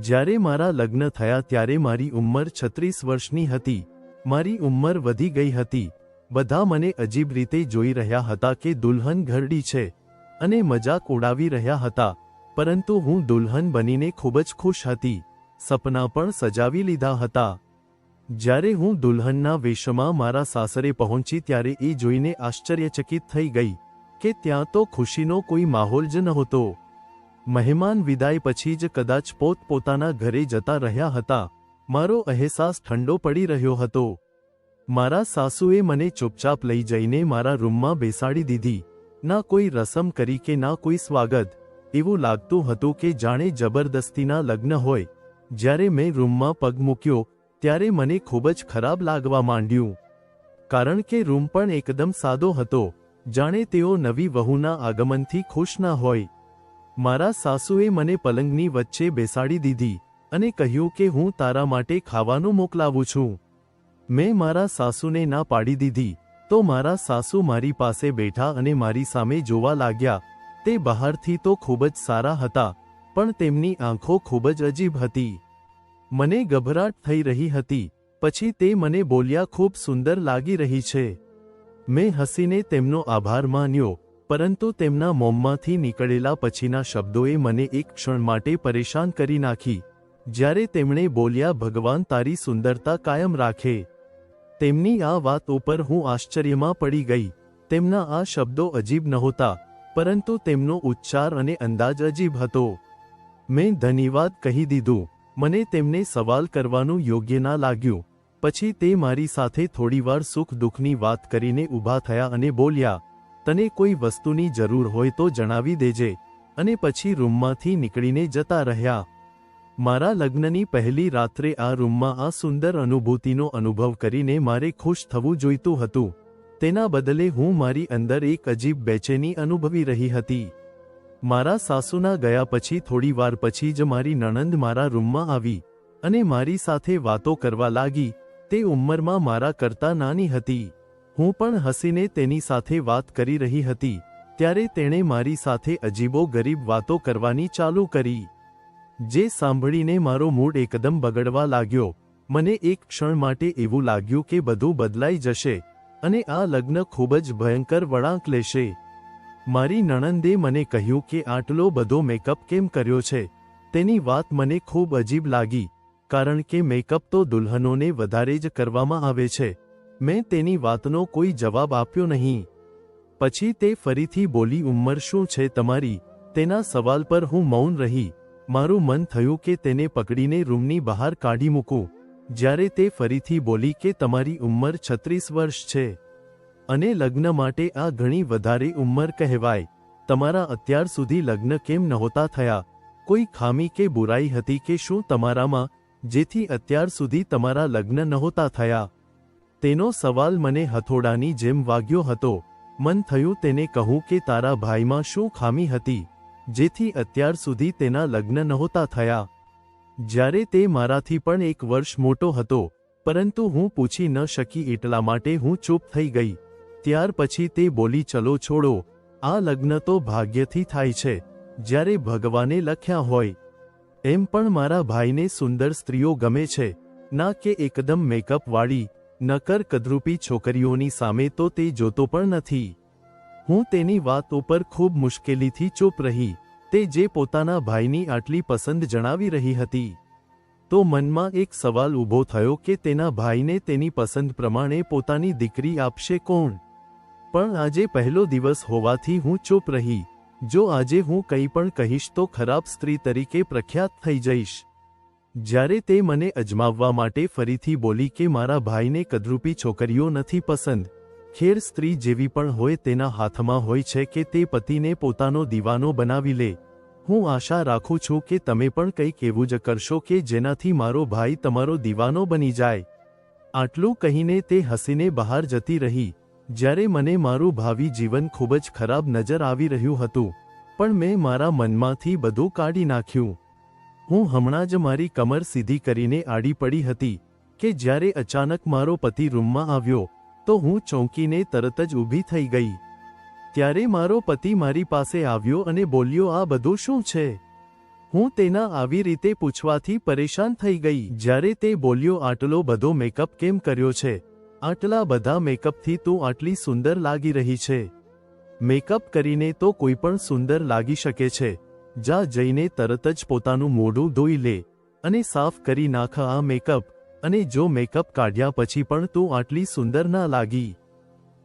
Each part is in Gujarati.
જ્યારે મારા લગ્ન થયા ત્યારે મારી ઉંમર છત્રીસ વર્ષની હતી. મારી ઉંમર વધી ગઈ હતી. બધા મને અજીબ રીતે જોઈ રહ્યા હતા કે દુલ્હન ઘરડી છે અને મજાક ઉડાવી રહ્યા હતા. પરંતુ હું દુલ્હન બનીને ખૂબ જ ખુશ હતી. સપના પણ સજાવી લીધા હતા. જ્યારે હું દુલ્હનના વેશમાં મારા સાસરે પહોંચી ત્યારે એ જોઈને આશ્ચર્યચકિત થઈ ગઈ કે ત્યાં તો ખુશીનો કોઈ માહોલ જ નહોતો. મહેમાન વિદાય પછી જ કદાચ પોતપોતાના ઘરે જતા રહ્યા હતા. મારો અહેસાસ ઠંડો પડી રહ્યો હતો. મારા સાસુએ મને ચૂપચાપ લઈ જઈને મારા રૂમમાં બેસાડી દીધી. ના કોઈ રસમ કરી કે ના કોઈ સ્વાગત. એવું લાગતું હતું કે જાણે જબરદસ્તીના લગ્ન હોય. જ્યારે મેં રૂમમાં પગ મૂક્યો, ત્યારે મને ખૂબ જ ખરાબ લાગવા માંડ્યું. કારણ કે રૂમ પણ એકદમ સાદો હતો. જાણે તેઓ નવી વહુના આગમનથી ખુશ ના હોય. મારા સાસુએ મને પલંગની વચ્ચે બેસાડી દીધી અને કહ્યું કે હું તારા માટે ખાવાનું મોકલાવું છું. મેં મારા સાસુને ના પાડી દીધી, તો મારા સાસુ મારી પાસે બેઠા અને મારી સામે જોવા લાગ્યા. તે બહારથી તો ખૂબ જ સારા હતા, પણ તેમની આંખો ખૂબ જ અજીબ હતી. મને ગભરાટ થઈ રહી હતી, પછી તે મને બોલ્યા, ખૂબ સુંદર લાગી રહી છે. મેં હસીને તેમનો આભાર માન્યો પરંતુ તેમના મોંમાંથી નીકળેલા પછીના શબ્દોએ મને એક ક્ષણ માટે પરેશાન કરી નાખી. જ્યારે તેમણે બોલ્યા, ભગવાન તારી સુંદરતા કાયમ રાખે. તેમની આ વાત ઉપર હું આશ્ચર્યમાં પડી ગઈ. તેમના આ શબ્દો અજીબ નહોતા, પરંતુ તેમનો ઉચ્ચાર અને અંદાજ અજીબ હતો. મેં ધન્યવાદ કહી દીધું. મને તેમને સવાલ કરવાનું યોગ્ય ના લાગ્યું. પછી તે મારી સાથે થોડીવાર સુખ દુઃખની વાત કરીને ઊભા થયા અને બોલ્યા તને કોઈ વસ્તુની જરૂર હોય તો જણાવી દેજે. અને પછી રૂમમાંથી નીકળીને જતા રહ્યા. મારા લગ્નની પહેલી રાત્રે આ રૂમમાં આ સુંદર અનુભૂતિનો અનુભવ કરીને મારે ખુશ થવું જોઈતું હતું. તેના બદલે હું મારી અંદર એક અજીબ બેચેની અનુભવી રહી હતી. મારા સાસુના ગયા પછી થોડી વાર પછી જ મારી નણંદ મારા રૂમમાં આવી અને મારી સાથે વાતો કરવા લાગી. તે ઉંમરમાં મારા કરતા નાની હતી. હું પણ હસીને તેની સાથે વાત કરી રહી હતી, ત્યારે તેણે મારી સાથે અજીબો ગરીબ વાતો કરવાની ચાલુ કરી. જે સાંભળીને મારો મૂડ એકદમ બગડવા લાગ્યો, મને એક ક્ષણ માટે એવું લાગ્યું કે બધું બદલાઈ જશે, અને આ લગ્ન ખૂબ જ ભયંકર વળાંક લેશે. મારી નણંદે મને કહ્યું કે આટલો બધો મેકઅપ કેમ કર્યો છે? તેની વાત મને ખૂબ અજીબ લાગી, કારણ કે મેકઅપ તો દુલ્હનોને વધારે જ કરવામાં આવે છે. મેં તેની વાતનો કોઈ જવાબ આપ્યો નહીં. પછી તે ફરીથી બોલી, ઉંમર શું છે તમારી? તેના સવાલ પર હું મૌન રહી. મારું મન થયું કે તેને પકડીને રૂમની બહાર કાઢી મૂકું. જ્યારે તે ફરીથી બોલી કે તમારી ઉંમર છત્રીસ વર્ષ છે. અને લગ્ન માટે આ ઘણી વધારે ઉંમર કહેવાય. તમારા અત્યાર સુધી લગ્ન કેમ નહોતા થયા? કોઈ ખામી કે બુરાઈ હતી કે શું તમારામાં, જેથી અત્યાર સુધી તમારા લગ્ન નહોતા થયા? તેનો સવાલ મને હથોડાની જેમ વાગ્યો હતો. મન થયું તેને કહું કે તારા ભાઈમાં શું ખામી હતી, જેથી અત્યાર સુધી તેના લગ્ન નહોતા થયા. જ્યારે તે મારાથી પણ એક વર્ષ મોટો હતો, પરંતુ હું પૂછી ન શકી એટલા માટે હું ચૂપ થઈ ગઈ. ત્યાર પછી તે બોલી, ચલો છોડો, આ લગ્ન તો ભાગ્યથી થાય છે, જ્યારે ભગવાને લખ્યા હોય. એમ પણ મારા ભાઈને સુંદર સ્ત્રીઓ ગમે છે, ના કે એકદમ મેકઅપવાળી નકર કદરૂપી છોકરીઓની સામે તો તે જોતો પણ નથી. હું તેની વાત ઉપર ખૂબ મુશ્કેલીથી ચૂપ રહી, તે જે પોતાના ભાઈની આટલી પસંદ જણાવી રહી હતી. તો મનમાં એક સવાલ ઊભો થયો કે તેના ભાઈને તેની પસંદ પ્રમાણે પોતાની દીકરી આપશે કોણ? પણ આજે પહેલો દિવસ હોવાથી હું ચૂપ રહી. જો આજે હું કંઈ પણ કહીશ તો ખરાબ સ્ત્રી તરીકે પ્રખ્યાત થઈ જઈશ. જ્યારે તે મને અજમાવવા માટે ફરીથી બોલી કે મારા ભાઈને કદરૂપી છોકરીઓ નથી પસંદ, ખેર સ્ત્રી જેવી પણ હોય તેના હાથમાં હોય છે કે તે પતિને પોતાનો દીવાનો બનાવી લે. હું આશા રાખું છું કે તમે પણ કંઈક એવું જ કરશો કે જેનાથી મારો ભાઈ તમારો દીવાનો બની જાય. આટલું કહીને તે હસીને બહાર જતી રહી. જ્યારે મને મારું ભાવિ જીવન ખૂબ જ ખરાબ નજર આવી રહ્યું હતું, પણ મેં મારા મનમાંથી બધું કાઢી નાખ્યું. હું હમણાં જ મારી કમર સીધી કરીને આડી પડી હતી કે જ્યારે અચાનક મારો પતિ રૂમમાં આવ્યો, તો હું ચોંકીને તરત જ ઊભી થઈ ગઈ. ત્યારે મારો પતિ મારી પાસે આવ્યો અને બોલ્યો, આ બધું શું છે? હું તેના આવી રીતે પૂછવાથી પરેશાન થઈ ગઈ. જ્યારે તે બોલ્યો, આટલો બધો મેકઅપ કેમ કર્યો છે? આટલા બધા મેકઅપથી તું આટલી સુંદર લાગી રહી છે. મેકઅપ કરીને તો કોઈ પણ સુંદર લાગી શકે છે. જા જઈને તરત જ પોતાનું મોઢું ધોઈ લે અને સાફ કરી નાખ આ મેકઅપ અને જો મેકઅપ કાઢ્યા પછી પણ તું આટલી સુંદર ના લાગી.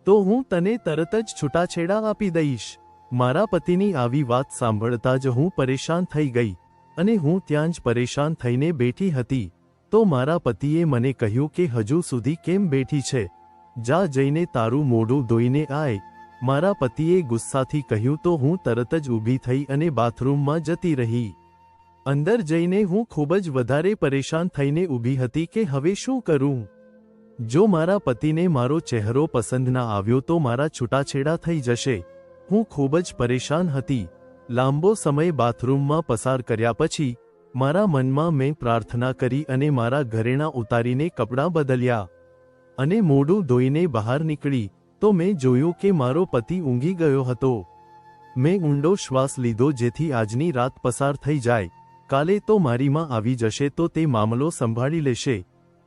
તો હું તને તરત જ છૂટાછેડા આપી દઈશ. મારા પતિની આવી વાત સાંભળતા જ હું પરેશાન થઈ ગઈ અને હું ત્યાં જ પરેશાન થઈને બેઠી હતી. તો મારા પતિએ મને કહ્યું કે હજુ સુધી કેમ બેઠી છે? જા જઈને તારું મોઢું ધોઈને આય. મારા પતિએ ગુસ્સાથી કહ્યું, તો હું તરત જ ઊભી થઈ અને બાથરૂમમાં જતી રહી. અંદર જઈને હું ખૂબ જ વધારે પરેશાન થઈને ઊભી હતી કે હવે શું કરું? જો મારા પતિને મારો ચહેરો પસંદ ના આવ્યો તો મારા છૂટાછેડા થઈ જશે. હું ખૂબ જ પરેશાન હતી. લાંબો સમય બાથરૂમમાં પસાર કર્યા પછી, મારા મનમાં મેં પ્રાર્થના કરી અને મારા ઘરેણાં ઉતારીને કપડાં બદલ્યા. અને મોઢું ધોઈને બહાર નીકળી. તો મેં જોયું કે મારો પતિ ઊંઘી ગયો હતો. મેં ઊંડો શ્વાસ લીધો જેથી આજની રાત પસાર થઈ જાય. કાલે તો મારીમાં આવી જશે તો તે મામલો સંભાળી લેશે.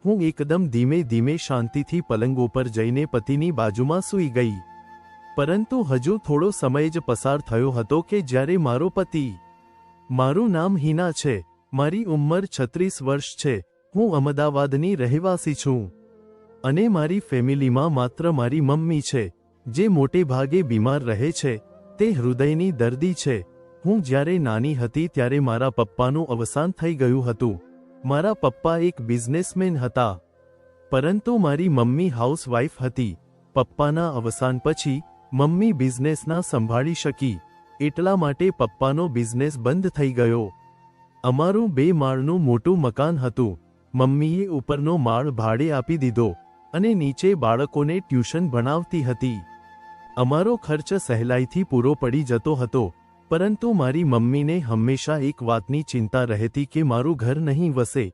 હું એકદમ ધીમે ધીમે શાંતિથી પલંગ ઉપર જઈને પતિની બાજુમાં સૂઈ ગઈ. પરંતુ હજુ થોડો સમય જ પસાર થયો હતો કે જ્યારે મારો પતિ, મારું નામ હિના છે. મારી ઉંમર છત્રીસ વર્ષ છે. હું અમદાવાદની રહેવાસી છું. અને મારી ફેમિલીમાં માત્ર મારી મમ્મી છે, જે મોટે ભાગે બીમાર રહે છે, તે હૃદયની દર્દી છે. હું જ્યારે નાની હતી ત્યારે મારા પપ્પાનું અવસાન થઈ ગયું હતું. મારા પપ્પા એક બિઝનેસમેન હતા. પરંતુ મારી મમ્મી હાઉસવાઈફ હતી. પપ્પાના અવસાન પછી, મમ્મી બિઝનેસના સંભાળી શકી. એટલા માટે પપ્પાનો બિઝનેસ બંધ થઈ ગયો. અમારું બે માળનું મોટું મકાન હતું. મમ્મીએ ઉપરનો માળ ભાડે આપી દીધો. અને નીચે બાળકોને ટ્યુશન ભણાવતી હતી. અમારો ખર્ચ સહેલાઈથી પૂરો પડી જતો હતો, પરંતુ મારી મમ્મીને હંમેશા એક વાતની ચિંતા રહેતી કે મારું ઘર નહીં વસે.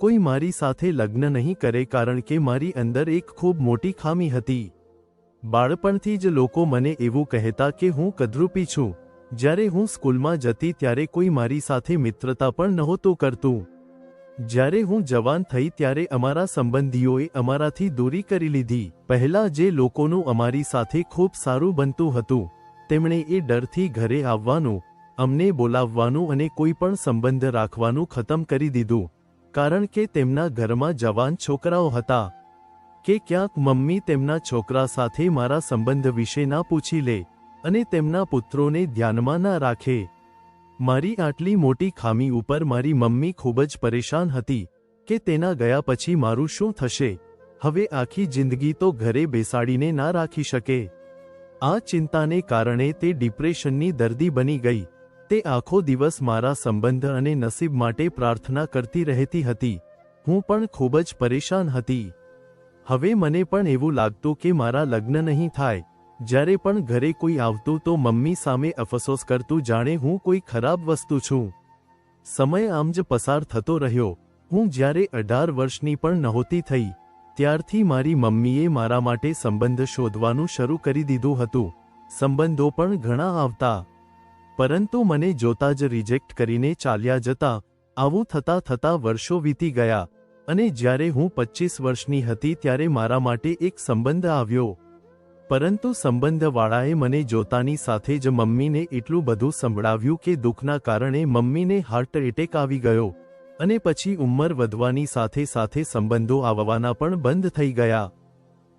કોઈ મારી સાથે લગ્ન નહીં કરે કારણ કે મારી અંદર એક ખૂબ મોટી ખામી હતી. બાળપણથી જ લોકો મને એવું કહેતા કે હું કદરૂપી છું. જ્યારે હું સ્કૂલમાં જતી ત્યારે કોઈ મારી સાથે મિત્રતા પણ નહોતું કરતું. જ્યારે હું જવાન થઈ ત્યારે અમારા સંબંધીઓએ અમારાથી દૂરી કરી લીધી. પહેલા જે લોકોનું અમારી સાથે ખૂબ સારું બનતું હતું, તેમણે એ ડરથી ઘરે આવવાનું, અમને બોલાવવાનું અને કોઈ પણ સંબંધ રાખવાનું ખતમ કરી દીધું. કારણ કે તેમના ઘરમાં જવાન છોકરાઓ હતા. કે ક્યાંક મમ્મી તેમના છોકરા સાથે મારા સંબંધ વિશે ના પૂછી લે અને તેમના પુત્રોને ધ્યાનમાં ના રાખે. મારી આટલી મોટી ખામી ઉપર મારી મમ્મી ખૂબ જ પરેશાન હતી કે તેના ગયા પછી મારું શું થશે? હવે આખી જિંદગી તો ઘરે બેસાડીને ના રાખી શકે. આ ચિંતાને કારણે તે ડિપ્રેશનની દર્દી બની ગઈ. તે આખો દિવસ મારા સંબંધ અને નસીબ માટે પ્રાર્થના કરતી રહેતી હતી. હું પણ ખૂબ જ પરેશાન હતી. હવે મને પણ એવું લાગતું કે મારા લગ્ન નહીં થાય. જ્યારે પણ ઘરે કોઈ આવતું તો મમ્મી સામે અફસોસ કરતું જાણે હું કોઈ ખરાબ વસ્તુ છું. સમય આમ જ પસાર થતો રહ્યો. હું જ્યારે અઢાર વર્ષની પણ નહોતી થઈ, ત્યારથી મારી મમ્મીએ મારા માટે સંબંધ શોધવાનું શરૂ કરી દીધું હતું. સંબંધો પણ ઘણા આવતા. પરંતુ મને જોતા જ રિજેક્ટ કરીને ચાલ્યા જતા. આવું થતા થતા વર્ષો વીતી ગયા. અને જ્યારે હું પચીસ વર્ષની હતી ત્યારે મારા માટે એક સંબંધ આવ્યો. પરંતુ સંબંધવાળાએ મને જોતાની સાથે જ મમ્મીને એટલું બધું સંભળાવ્યું કે દુઃખના કારણે મમ્મીને હાર્ટ એટેક આવી ગયો અને પછી ઉંમર વધવાની સાથે સાથે સંબંધો આવવાના પણ બંધ થઈ ગયા.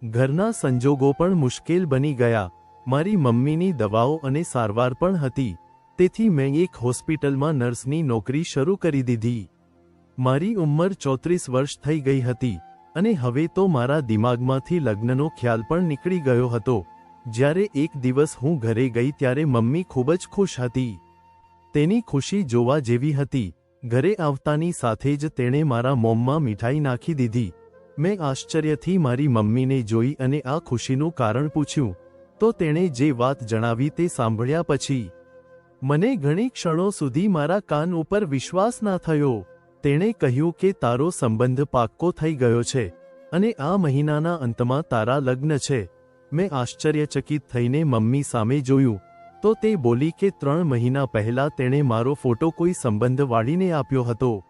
ઘરના સંજોગો પણ મુશ્કેલ બની ગયા. મારી મમ્મીની દવાઓ અને સારવાર પણ હતી. તેથી મેં એક હોસ્પિટલમાં નર્સની નોકરી શરૂ કરી દીધી. મારી ઉંમર ચોત્રીસ વર્ષ થઈ ગઈ હતી. અને હવે તો મારા દિમાગમાંથી લગ્નનો ખ્યાલ પણ નીકળી ગયો હતો. જ્યારે એક દિવસ હું ઘરે ગઈ ત્યારે મમ્મી ખૂબ જ ખુશ હતી. તેની ખુશી જોવા જેવી હતી. ઘરે આવતાની સાથે જ તેણે મારા મોમમાં મીઠાઈ નાખી દીધી. મેં આશ્ચર્યથી મારી મમ્મીને જોઈ અને આ ખુશીનું કારણ પૂછ્યું. તો તેણે જે વાત જણાવી તે સાંભળ્યા પછી, મને ઘણી ક્ષણો સુધી મારા કાન ઉપર વિશ્વાસ ના થયો. તેણે કહ્યું કે તારો સંબંધ પાક્કો થઈ ગયો છે અને આ મહિનાના અંતમાં તારા લગ્ન છે. મેં આશ્ચર્યચકિત થઈને મમ્મી સામે જોયું. તો તે બોલી કે ત્રણ મહિના પહેલા તેણે મારો ફોટો કોઈ સંબંધ વાળીને આપ્યો હતો.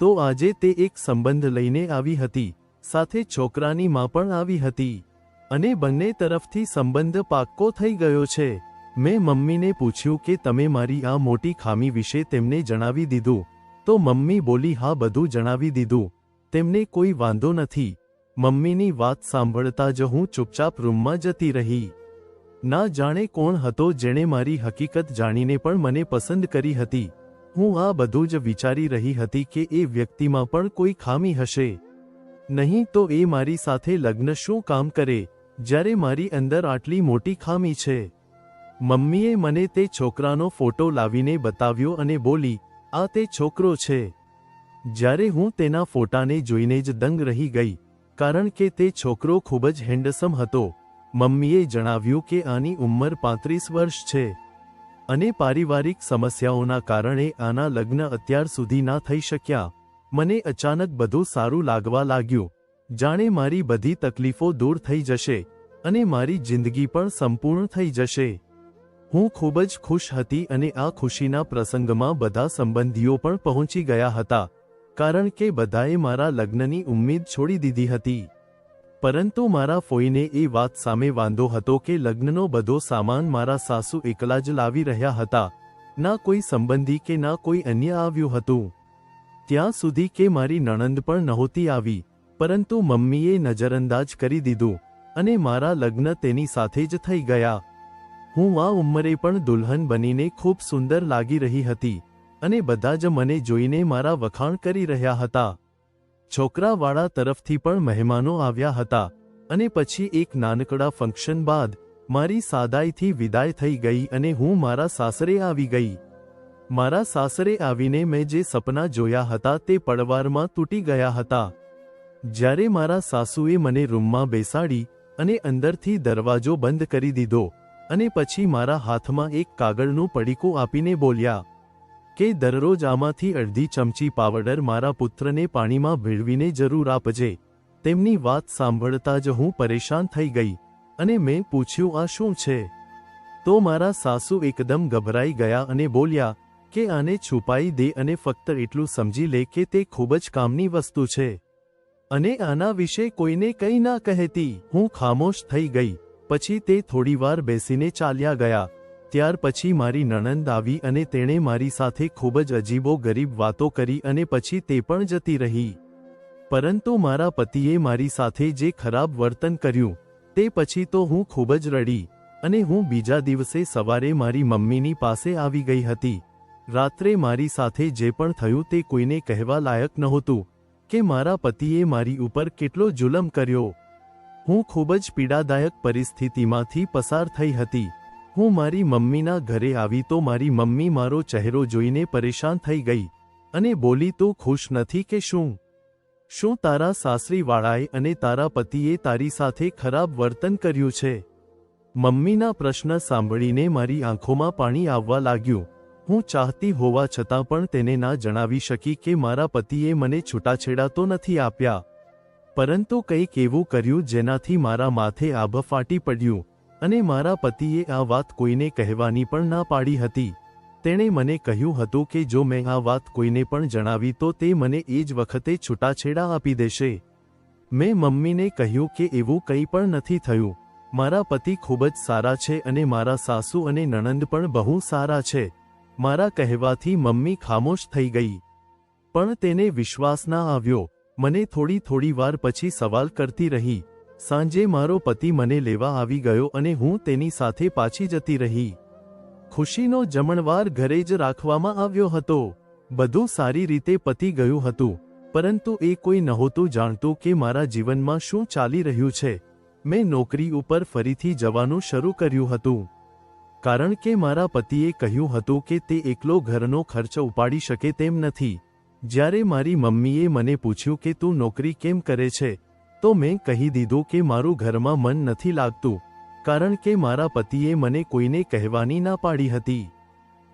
તો આજે તે એક સંબંધ લઈને આવી હતી. સાથે છોકરાની માં પણ આવી હતી. અને બંને તરફથી સંબંધ પાક્કો થઈ ગયો છે. મેં મમ્મીને પૂછ્યું કે તમે મારી આ મોટી ખામી વિશે તેમને જણાવી દીધું. તો મમ્મી બોલી, હા, બધું જણાવી દીધું. તેમને કોઈ વાંધો નથી. મમ્મીની વાત સાંભળતા જ હું ચૂપચાપ રૂમમાં જતી રહી. ના જાણે કોણ હતો જેણે મારી હકીકત જાણીને પણ મને પસંદ કરી હતી. હું આ બધું જ વિચારી રહી હતી કે એ વ્યક્તિમાં પણ કોઈ ખામી હશે. નહીં તો એ મારી સાથે લગ્ન શું કામ કરે? જ્યારે મારી અંદર આટલી મોટી ખામી છે. મમ્મીએ મને તે છોકરાનો ફોટો લાવીને બતાવ્યો અને બોલી આ તે છોકરો છે. જ્યારે હું તેના ફોટાને જોઈને જ દંગ રહી ગઈ, કારણ કે તે છોકરો ખૂબ જ હેન્ડસમ હતો. મમ્મીએ જણાવ્યું કે આની ઉંમર પાંત્રીસ વર્ષ છે. અને પારિવારિક સમસ્યાઓના કારણે આના લગ્ન અત્યાર સુધી ના થઈ શક્યા. મને અચાનક બધું સારું લાગવા લાગ્યું. જાણે મારી બધી તકલીફો દૂર થઈ જશે, અને મારી જિંદગી પણ સંપૂર્ણ થઈ જશે. હું ખૂબ જ ખુશ હતી અને આ ખુશીના પ્રસંગમાં બધા સંબંધીઓ પણ પહોંચી ગયા હતા, કારણ કે બધાએ મારા લગ્નની ઉમ્મીદ છોડી દીધી હતી. પરંતુ મારા ફોઈને એ વાત સામે વાંધો હતો કે લગ્નનો બધો સામાન મારા સાસુ એકલા જ લાવી રહ્યા હતા, ના કોઈ સંબંધી કે ના કોઈ અન્ય આવ્યું હતું. ત્યાં સુધી કે મારી નણંદ પણ નહોતી આવી, પરંતુ મમ્મીએ નજરઅંદાજ કરી દીધું, અને મારા લગ્ન તેની સાથે જ થઈ ગયા. હું આ ઉંમરે પણ દુલ્હન બનીને ખૂબ સુંદર લાગી રહી હતી અને બધા જ મને જોઈને મારા વખાણ કરી રહ્યા હતા. છોકરાવાળા તરફથી પણ મહેમાનો આવ્યા હતા અને પછી એક નાનકડા ફંક્શન બાદ મારી સાદાઈથી વિદાય થઈ ગઈ અને હું મારા સાસરે આવી ગઈ. મારા સાસરે આવીને મેં જે સપના જોયા હતા તે પડવારમાં તૂટી ગયા હતા. જ્યારે મારા સાસુએ મને રૂમમાં બેસાડી અને અંદરથી દરવાજો બંધ કરી દીધો અને પછી મારા હાથમાં એક કાગળનું પડીકું આપીને બોલ્યા, કે દરરોજ આમાંથી અડધી ચમચી પાવડર મારા પુત્રને પાણીમાં ભેળવીને જરૂર આપજે. તેમની વાત સાંભળતા જ હું પરેશાન થઈ ગઈ અને મેં પૂછ્યું, આ શું છે? તો મારા સાસુ એકદમ ગભરાઈ ગયા અને બોલ્યા, કે આને છુપાઈ દે અને ફક્ત એટલું સમજી લે કે તે ખૂબ જ કામની વસ્તુ છે. અને આના વિશે કોઈને કંઈ ના કહેતી. હું ખામોશ થઈ ગઈ. પછી તે થોડીવાર બેસીને ચાલ્યા ગયા. ત્યાર પછી મારી નણંદ આવી અને તેણે મારી સાથે ખૂબ જ અજીબો ગરીબ વાતો કરી અને પછી તે પણ જતી રહી. પરંતુ મારા પતિએ મારી સાથે જે ખરાબ વર્તન કર્યું, તે પછી તો હું ખૂબ જ રડી અને હું બીજા દિવસે સવારે મારી મમ્મીની પાસે આવી ગઈ હતી. રાત્રે મારી સાથે જે પણ થયું તે કોઈને કહેવા લાયક નહોતું કે મારા પતિએ મારી ઉપર કેટલો જુલમ કર્યો. હું ખૂબ જ પીડાદાયક પરિસ્થિતિમાંથી પસાર થઈ હતી. હું મારી મમ્મીના ઘરે આવી તો મારી મમ્મી મારો ચહેરો જોઈને પરેશાન થઈ ગઈ. અને બોલી, તો ખુશ નથી કે શું? શું તારા સાસરીવાળાએ અને તારા પતિએ તારી સાથે ખરાબ વર્તન કર્યું છે? મમ્મીના પ્રશ્ન સાંભળીને મારી આંખોમાં પાણી આવવા લાગ્યું. હું ચાહતી હોવા છતાં પણ તેને ના જણાવી શકી કે મારા પતિએ મને છૂટાછેડા તો નથી આપ્યા. પરંતુ કંઈક એવું કર્યું જેનાથી મારા માથે આભ ફાટી પડ્યું અને મારા પતિએ આ વાત કોઈને કહેવાની પણ ના પાડી હતી. તેણે મને કહ્યું હતું કે જો મેં આ વાત કોઈને પણ જણાવી તો તે મને એ જ વખતે છૂટાછેડા આપી દેશે. મેં મમ્મીને કહ્યું કે એવું કંઈ પણ નથી થયું. મારા પતિ ખૂબ જ સારા છે અને મારા સાસુ અને નણંદ પણ બહુ સારા છે. મારા કહેવાથી મમ્મી ખામોશ થઈ ગઈ. પણ તેને વિશ્વાસ ના આવ્યો. મને થોડી થોડી વાર પછી સવાલ કરતી રહી. સાંજે મારો પતિ મને લેવા આવી ગયો અને હું તેની સાથે પાછી જતી રહી. ખુશીનો જમણવાર ઘરે જ રાખવામાં આવ્યો હતો. બધું સારી રીતે પતી ગયું હતું, પરંતુ એ કોઈ નહોતું જાણતું કે મારા જીવનમાં શું ચાલી રહ્યું છે. મેં નોકરી ઉપર ફરીથી જવાનું શરૂ કર્યું હતું. કારણ કે મારા પતિએ કહ્યું હતું કે તે એકલો ઘરનો ખર્ચ ઉપાડી શકે તેમ નથી. જ્યારે મારી મમ્મીએ મને પૂછ્યું કે તું નોકરી કેમ કરે છે, તો મેં કહી દીધું કે મારું ઘરમાં મન નથી લાગતું, કારણ કે મારા પતિએ મને કોઈને કહેવાની ના પાડી હતી.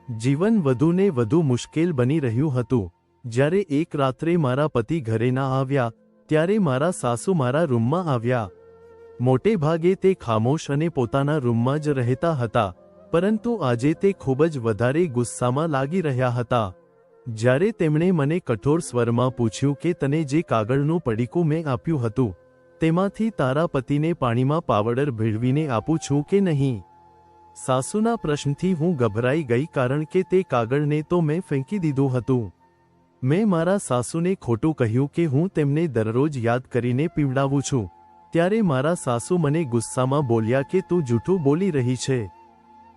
જીવન વધુને વધુ મુશ્કેલ બની રહ્યું હતું. જ્યારે એક રાત્રે મારા પતિ ઘરે ના આવ્યા, ત્યારે મારા સાસુ મારા રૂમમાં આવ્યા. મોટે ભાગે તે ખામોશ અને પોતાના રૂમમાં જ રહેતા હતા, પરંતુ આજે તે ખૂબ જ વધારે ગુસ્સામાં લાગી રહ્યા હતા. જ્યારે તેમણે મને કઠોર સ્વરમાં પૂછ્યું કે તને જે કાગળનું પડીકું મેં આપ્યું હતું, તેમાંથી તારા પતિને પાણીમાં પાવડર ભેળવીને આપું છું કે નહીં? સાસુના પ્રશ્નથી હું ગભરાઈ ગઈ કારણ કે તે કાગળને તો મેં ફેંકી દીધું હતું. મેં મારા સાસુને ખોટું કહ્યું કે હું તેમને દરરોજ યાદ કરીને પીવડાવું છું, ત્યારે મારા સાસુ મને ગુસ્સામાં બોલ્યા કે તું જૂઠું બોલી રહી છે.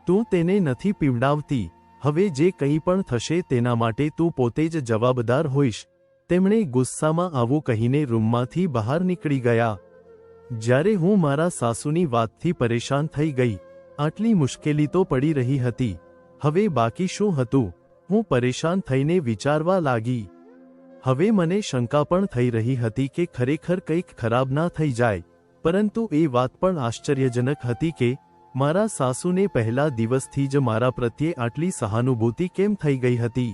તું તેને નથી પીવડાવતી હવે જે કંઈ પણ થશે તેના માટે તું પોતે જ જવાબદાર હોઈશ. તેમણે ગુસ્સામાં આવું કહીને રૂમમાંથી બહાર નીકળી ગયા. જ્યારે હું મારા સાસુની વાતથી પરેશાન થઈ ગઈ, આટલી મુશ્કેલી તો પડી રહી હતી. હવે બાકી શું હતું? હું પરેશાન થઈને વિચારવા લાગી. હવે મને શંકા પણ થઈ રહી હતી કે ખરેખર કંઈક ખરાબ ના થઈ જાય. પરંતુ એ વાત પણ આશ્ચર્યજનક હતી કે મારા સાસુને પહેલા દિવસથી જ મારા પ્રત્યે આટલી સહાનુભૂતિ કેમ થઈ ગઈ હતી?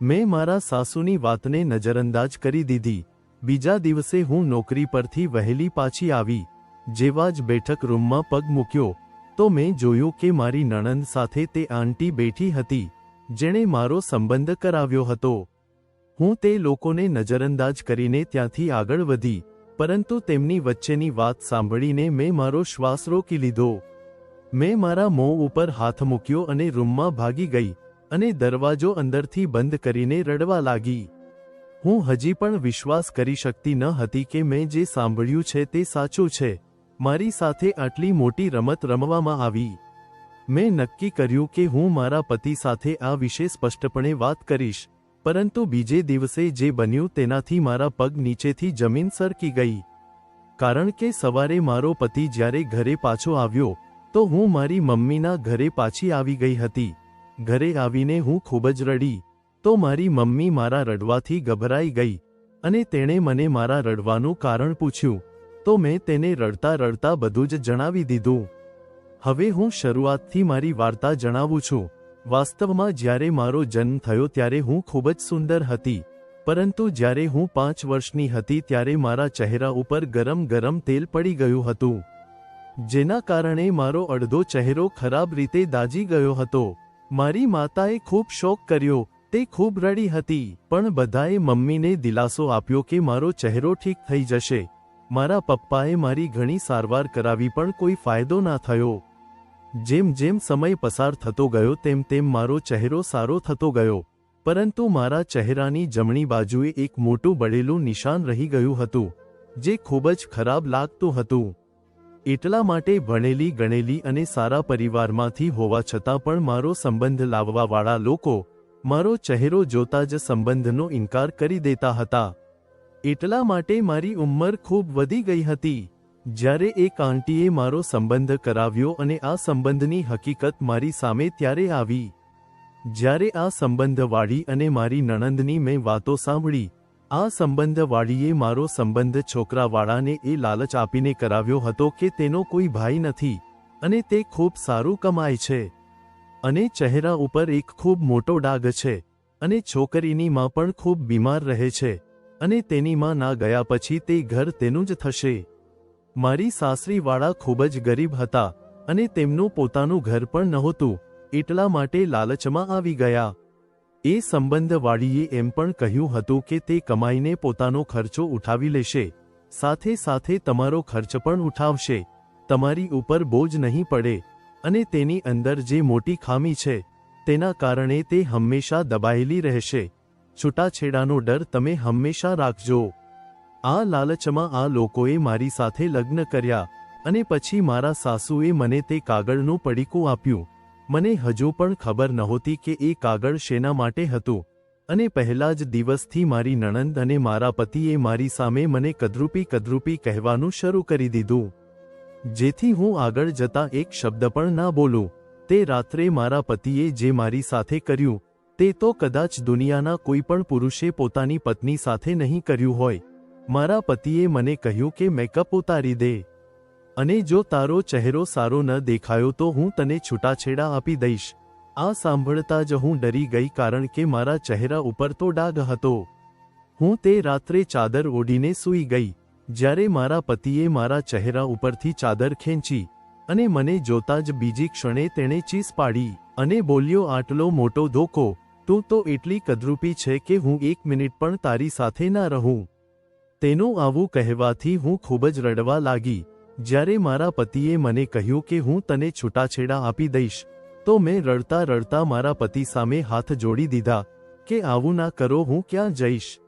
મેં મારા સાસુની વાતને નજરઅંદાજ કરી દીધી. બીજા દિવસે હું નોકરી પરથી વહેલી પાછી આવી, જેવા જ બેઠક રૂમમાં પગ મૂક્યો, તો મેં જોયું કે મારી નણંદ સાથે તે આંટી બેઠી હતી, જેણે મારો સંબંધ કરાવ્યો હતો. હું તે લોકોને નજરઅંદાજ કરીને ત્યાંથી આગળ વધી, પરંતુ તેમની વચ્ચેની વાત સાંભળીને મેં મારો શ્વાસ રોકી લીધો. મેં મારા મોં ઉપર હાથ મૂક્યો અને રૂમમાં ભાગી ગઈ અને દરવાજો અંદરથી બંધ કરીને રડવા લાગી. હું હજી પણ વિશ્વાસ કરી શકતી ન હતી કે મેં જે સાંભળ્યું છે તે સાચું છે. મારી સાથે આટલી મોટી રમત રમવામાં આવી. મેં નક્કી કર્યું કે હું મારા પતિ સાથે આ વિશે સ્પષ્ટપણે વાત કરીશ, પરંતુ બીજે દિવસે જે બન્યું તેનાથી મારા પગ નીચેથી જમીન સરકી ગઈ. કારણ કે સવારે મારો પતિ જ્યારે ઘરે પાછો આવ્યો તો હું મારી મમ્મીના ઘરે પાછી આવી ગઈ હતી. ઘરે આવીને હું ખૂબ જ રડી. તો મારી મમ્મી મારા રડવાથી ગભરાઈ ગઈ અને તેણે મને મારા રડવાનું કારણ પૂછ્યું. તો મેં તેને રડતા રડતા બધું જ જણાવી દીધું. હવે હું શરૂઆતથી મારી વાર્તા જણાવું છું. વાસ્તવમાં જ્યારે મારો જન્મ થયો ત્યારે હું ખૂબ જ સુંદર હતી. પરંતુ જ્યારે હું પાંચ વર્ષની હતી ત્યારે મારા ચહેરા ઉપર ગરમ ગરમ તેલ પડી ગયું હતું. જેના કારણે મારો અડધો ચહેરો ખરાબ રીતે દાજી ગયો હતો. મારી માતાએ ખૂબ શોક કર્યો, તે ખૂબ રડી હતી, પણ બધાએ મમ્મીને દિલાસો આપ્યો કે મારો ચહેરો ઠીક થઈ જશે. મારા પપ્પાએ મારી ઘણી સારવાર કરાવી પણ કોઈ ફાયદો ના થયો. જેમ જેમ સમય પસાર થતો ગયો તેમ તેમ મારો ચહેરો સારો થતો ગયો. પરંતુ મારા ચહેરાની જમણી બાજુએ એક મોટું બળેલું નિશાન રહી ગયું હતું, જે ખૂબ જ ખરાબ લાગતું હતું. એટલા માટે ભણેલી, ગણેલી અને સારા પરિવારમાંથી હોવા છતાં પણ મારો સંબંધ લાવવાવાળા લોકો મારો ચહેરો જોતા જ સંબંધનો ઇનકાર કરી દેતા હતા. એટલા માટે મારી ઉંમર ખૂબ વધી ગઈ હતી. જ્યારે એક આંટીએ મારો સંબંધ કરાવ્યો અને આ સંબંધની હકીકત મારી સામે ત્યારે આવી. જ્યારે આ સંબંધવાળી અને મારી નણંદની મેં વાતો સાંભળી આ સંબંધવાળીએ મારો સંબંધ છોકરાવાળાને એ લાલચ આપીને કરાવ્યો હતો કે તેનો કોઈ ભાઈ નથી, અને તે ખૂબ સારું કમાય છે. અને ચહેરા ઉપર એક ખૂબ મોટો ડાઘ છે, અને છોકરીની માં પણ ખૂબ બીમાર રહે છે, અને તેની માં ના ગયા પછી તે ઘર તેનું જ થશે. મારી સાસરીવાળા ખૂબ જ ગરીબ હતા, અને તેમનું પોતાનું ઘર પણ નહોતું, એટલા માટે લાલચમાં આવી ગયા. એ સંબંધવાળીએ એમ પણ કહ્યું હતું કે તે કમાઈને પોતાનો ખર્ચો ઉઠાવી લેશે, સાથે સાથે તમારો ખર્ચ પણ ઉઠાવશે, તમારી ઉપર બોજ નહીં પડે, અને તેની અંદર જે મોટી ખામી છે, તેના કારણે તે હંમેશા દબાયેલી રહેશે. છૂટાછેડાનો ડર તમે હંમેશા રાખજો. આ લાલચમાં આ લોકોએ મારી સાથે લગ્ન કર્યા, અને પછી મારા સાસુએ મને તે કાગળનું પડીકું આપ્યું. મને હજુ પણ ખબર નહોતી કે એ કાગળ શેના માટે હતું. અને પહેલા જ દિવસથી મારી નણંદ અને મારા પતિએ મારી સામે મને કદરૂપી કદરૂપી કહેવાનું શરૂ કરી દીધું. જેથી હું આગળ જતા એક શબ્દ પણ ના બોલું. તે રાત્રે મારા પતિએ જે મારી સાથે કર્યું, તે તો કદાચ દુનિયાના કોઈ પણ પુરુષે પોતાની પત્ની સાથે નહીં કર્યું હોય. મારા પતિએ મને કહ્યું કે મેકઅપ ઉતારી દે. અને જો તારો ચહેરો સારો ન દેખાયો તો હું તને છૂટાછેડા આપી દઈશ. આ સાંભળતા જ હું ડરી ગઈ કારણ કે મારા ચહેરા ઉપર તો ડાઘ હતો. હું તે રાત્રે ચાદર ઓઢીને સૂઈ ગઈ, જ્યારે મારા પતિએ મારા ચહેરા ઉપરથી ચાદર ખેંચી અને મને જોતા જ બીજી ક્ષણે તેણે ચીસ પાડી અને બોલ્યો, આટલો મોટો ધોકો, તું તો એટલી કદરૂપી છે કે હું એક મિનિટ પણ તારી સાથે ના રહું. તેનું આવું કહેવાથી હું ખૂબ જ રડવા લાગી. જ્યારે મારા પતિએ મને કહ્યું કે હું તને છૂટાછેડા આપી દઈશ, તો મેં રડતા રડતા મારા પતિ સામે હાથ જોડી દીધા કે આવું ના કરો, હું ક્યાં જઈશ?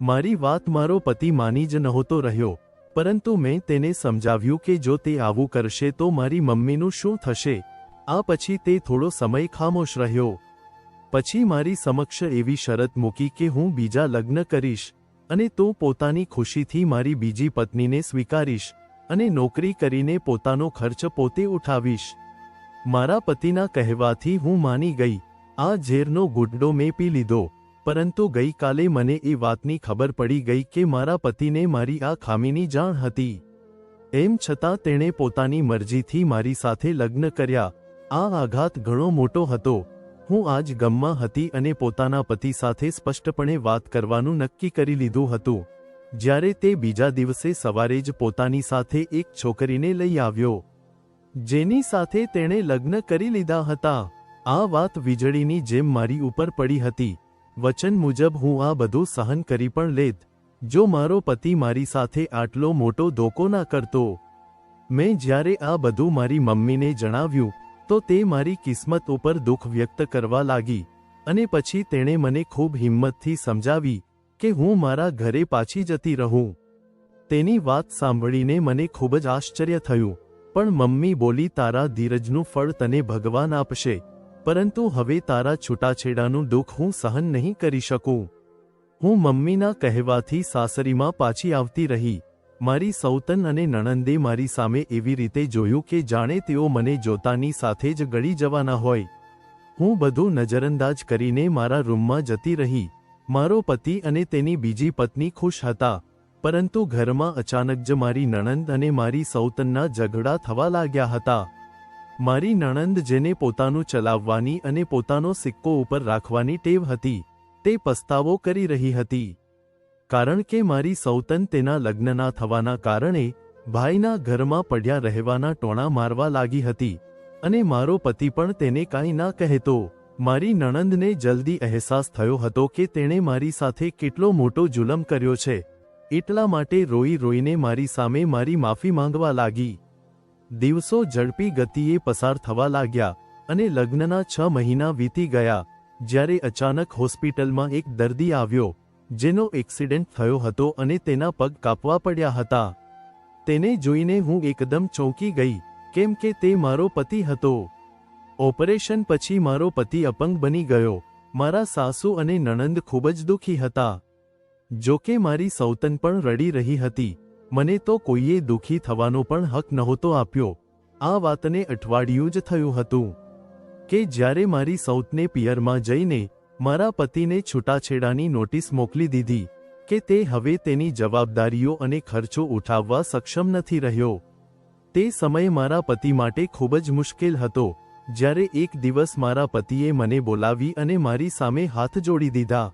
મારી વાત મારો પતિ માની જ નહોતો રહ્યો, પરંતુ મેં તેને સમજાવ્યું કે જો તે આવું કરશે તો મારી મમ્મીનું શું થશે? આ પછી તે થોડો સમય ખામોશ રહ્યો. પછી મારી સમક્ષ એવી શરત મૂકી કે હું બીજા લગ્ન કરીશ અને તું પોતાની ખુશીથી મારી બીજી પત્નીને સ્વીકારીશ. અને નોકરી કરીને પોતાનો ખર્ચ પોતે ઉઠાવીશ. મારા પતિના કહેવાથી હું માની ગઈ, આ ઝેરનો ગુડડો મેં પી લીધો, પરંતુ ગઈકાલે મને એ વાતની ખબર પડી ગઈ કે મારા પતિને મારી આ ખામીની જાણ હતી. એમ છતાં તેણે પોતાની મરજીથી મારી સાથે લગ્ન કર્યા. આ આઘાત ઘણો મોટો હતો. હું આજ ગમમાં હતી અને પોતાના પતિ સાથે સ્પષ્ટપણે વાત કરવાનું નક્કી કરી લીધું હતું. જ્યારે તે બીજા દિવસે સવારે જ પોતાની સાથે એક છોકરીને લઈ આવ્યો. જેની સાથે તેણે લગ્ન કરી લીધા હતા. આ વાત વીજળીની જેમ મારી ઉપર પડી હતી. વચન મુજબ હું આ બધું સહન કરી પણ લેત. જો મારો પતિ મારી સાથે આટલો મોટો ધોકો ના કરતો. મેં જ્યારે આ બધું મારી મમ્મીને જણાવ્યું, તો તે મારી કિસ્મત ઉપર દુઃખ વ્યક્ત કરવા લાગી. અને પછી તેણે મને ખૂબ હિંમતથી સમજાવી કે હું મારા ઘરે પાછી જતી રહું. તેની વાત સાંભળીને મને ખૂબ જ આશ્ચર્ય થયું. પણ મમ્મી બોલી, તારા ધીરજનું ફળ તને ભગવાન આપશે. પરંતુ હવે તારા છૂટાછેડાનું દુઃખ હું સહન નહીં કરી શકું. હું મમ્મીના કહેવાથી સાસરીમાં પાછી આવતી રહી. મારી સૌતન અને નણંદે મારી સામે એવી રીતે જોયું કે જાણે તેઓ મને જોતાની સાથે જ ગળી જવાના હોય. હું બધું નજરઅંદાજ કરીને મારા રૂમમાં જતી રહી. મારો પતિ અને તેની બીજી પત્ની ખુશ હતા, પરંતુ ઘરમાં અચાનક જ મારી નણંદ અને મારી સૌતનના ઝઘડા થવા લાગ્યા હતા. મારી નણંદ જેને પોતાનું ચલાવવાની અને પોતાનો સિક્કો ઉપર રાખવાની ટેવ હતી, તે પસ્તાવો કરી રહી હતી. કારણ કે મારી સૌતન તેના લગ્નના થવાના કારણે ભાઈના ઘરમાં પડ્યા રહેવાના ટોણા મારવા લાગી હતી, અને મારો પતિ પણ તેને કાંઈ ના કહેતો. મારી નણંદને જલ્દી અહેસાસ થયો હતો કે તેણે મારી સાથે કેટલો મોટો જુલમ કર્યો છે. એટલા માટે રોઈ રોઈને મારી સામે મારી માફી માંગવા લાગી. દિવસો ઝડપી ગતિએ પસાર થવા લાગ્યા અને લગ્નના છ મહિના વીતી ગયા, જ્યારે અચાનક હોસ્પિટલમાં એક દર્દી આવ્યો, જેનો એક્સિડન્ટ થયો હતો અને તેના પગ કાપવા પડ્યા હતા. તેને જોઈને હું એકદમ ચોંકી ગઈ, કેમ કે તે મારો પતિ હતો. ઓપરેશન પછી મારો પતિ અપંગ બની ગયો. મારા સાસુ અને નણંદ ખૂબ જ દુઃખી હતા. જો કે મારી સૌતન પણ રડી રહી હતી. મને તો કોઈએ દુઃખી થવાનો પણ હક નહોતો આપ્યો. આ વાતને અઠવાડિયું જ થયું હતું. કે જ્યારે મારી સૌતને પિયરમાં જઈને મારા પતિને છૂટાછેડાની નોટિસ મોકલી દીધી, કે તે હવે તેની જવાબદારીઓ અને ખર્ચો ઉઠાવવા સક્ષમ નથી રહ્યો. તે સમય મારા પતિ માટે ખૂબ જ મુશ્કેલ હતો. જ્યારે એક દિવસ મારા પતિએ મને બોલાવી અને મારી સામે હાથ જોડી દીધા.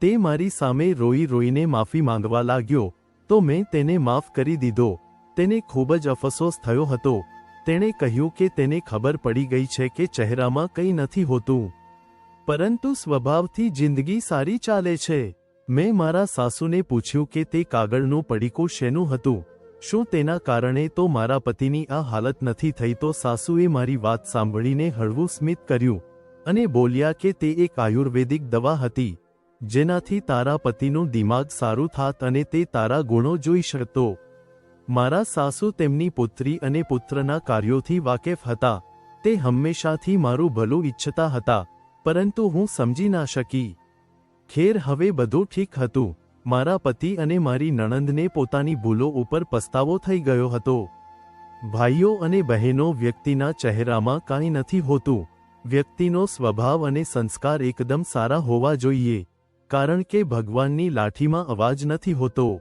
તે મારી સામે રોઈ રોઈને માફી માંગવા લાગ્યો, તો મેં તેને માફ કરી દીધો. તેને ખૂબ જ અફસોસ થયો હતો. તેણે કહ્યું કે તેને ખબર પડી ગઈ છે કે ચહેરામાં કંઈ નથી હોતું. પરંતુ સ્વભાવથી જિંદગી સારી ચાલે છે. મેં મારા સાસુને પૂછ્યું કે તે કાગળનું પડીકું શેનું હતું? શું તેના કારણે તો મારા પતિની આ હાલત નથી થઈ તો સાસુએ મારી વાત સાંભળીને હળવું સ્મિત કર્યું અને બોલ્યા કે તે એક આયુર્વેદિક દવા હતી, જેનાથી તારા પતિનું દિમાગ સારું થાત અને તે તારા ગુણો જોઈ શકતો. મારા સાસુ તેમની પુત્રી અને પુત્રના કાર્યોથી વાકેફ હતા, તે હંમેશાથી મારું ભલું ઈચ્છતા હતા, પરંતુ હું સમજી ના શકી. ખેર હવે બધું ઠીક હતું. મારા પતિ અને મારી નણંદને પોતાની ભૂલો ઉપર પસ્તાવો થઈ ગયો હતો. ભાઈઓ અને બહેનો વ્યક્તિના ચહેરામાં કાંઈ નથી હોતું. વ્યક્તિનો સ્વભાવ અને સંસ્કાર એકદમ સારા હોવા જોઈએ. કારણ કે ભગવાનની લાઠીમાં અવાજ નથી હોતો.